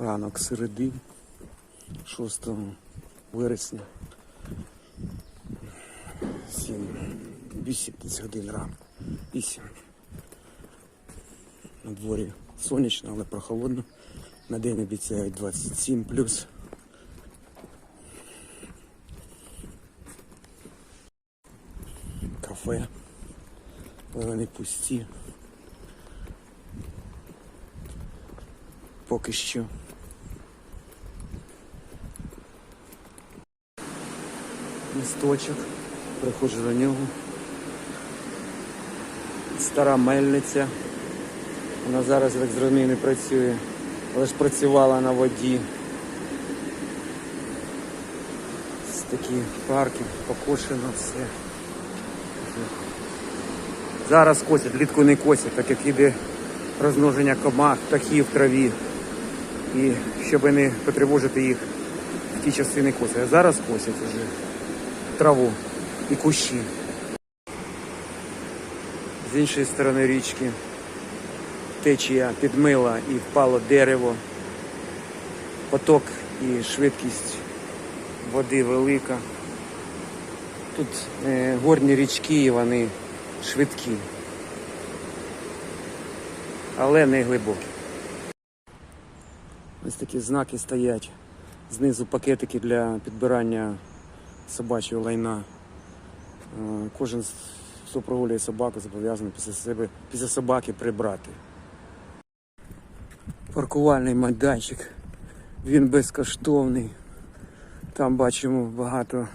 Ранок середи 6 вересня. 7, 8 десь годин ранку. 8. На дворі сонячно, але прохолодно. На день обіцяють 27 плюс. Кафе. Але вони пусті. Поки що. Місточок. Приходжу до нього. Стара мельниця. Вона зараз, як зрозумію, не працює, але ж працювала на воді. Ось такі парки, покошено все. Зараз косять, влітку не косять, так як іде розмноження комах, птахів в траві. І щоб не потривожити їх в ті часи не косять. А зараз косять вже траву і кущі. З іншої сторони річки течія підмила і впало дерево. Поток і швидкість води велика. Тут е, горні річки, і вони швидкі, але не глибокі. Ось такі знаки стоять. Знизу пакетики для підбирання собачого лайна. Е, Кожен, хто прогулює собаку, зобов'язаний після себе, після собаки прибрати. Паркувальний майданчик. Він безкоштовний. Там бачимо багато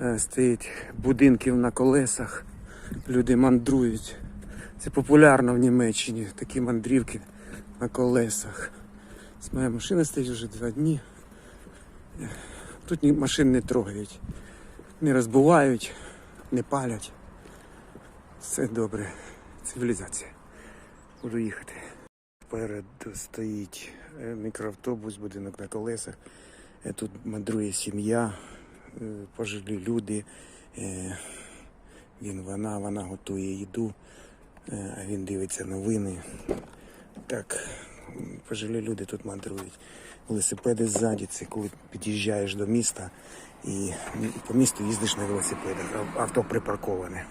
е, стоїть будинків на колесах. Люди мандрують. Це популярно в Німеччині, такі мандрівки на колесах. Моя машина стоїть вже два дні. Тут ні машин не трогають, не розбивають, не палять. Все добре. Цивілізація. Буду їхати. Попереду стоїть е, мікроавтобус, будинок на колесах. Е, Тут мандрує сім'я, е, пожилі люди. Він, вона, вона готує їду, а він дивиться новини. Так, пожилі люди тут мандрують. Велосипеди ззаді, це коли під'їжджаєш до міста і по місту їздиш на велосипедах, авто припарковане.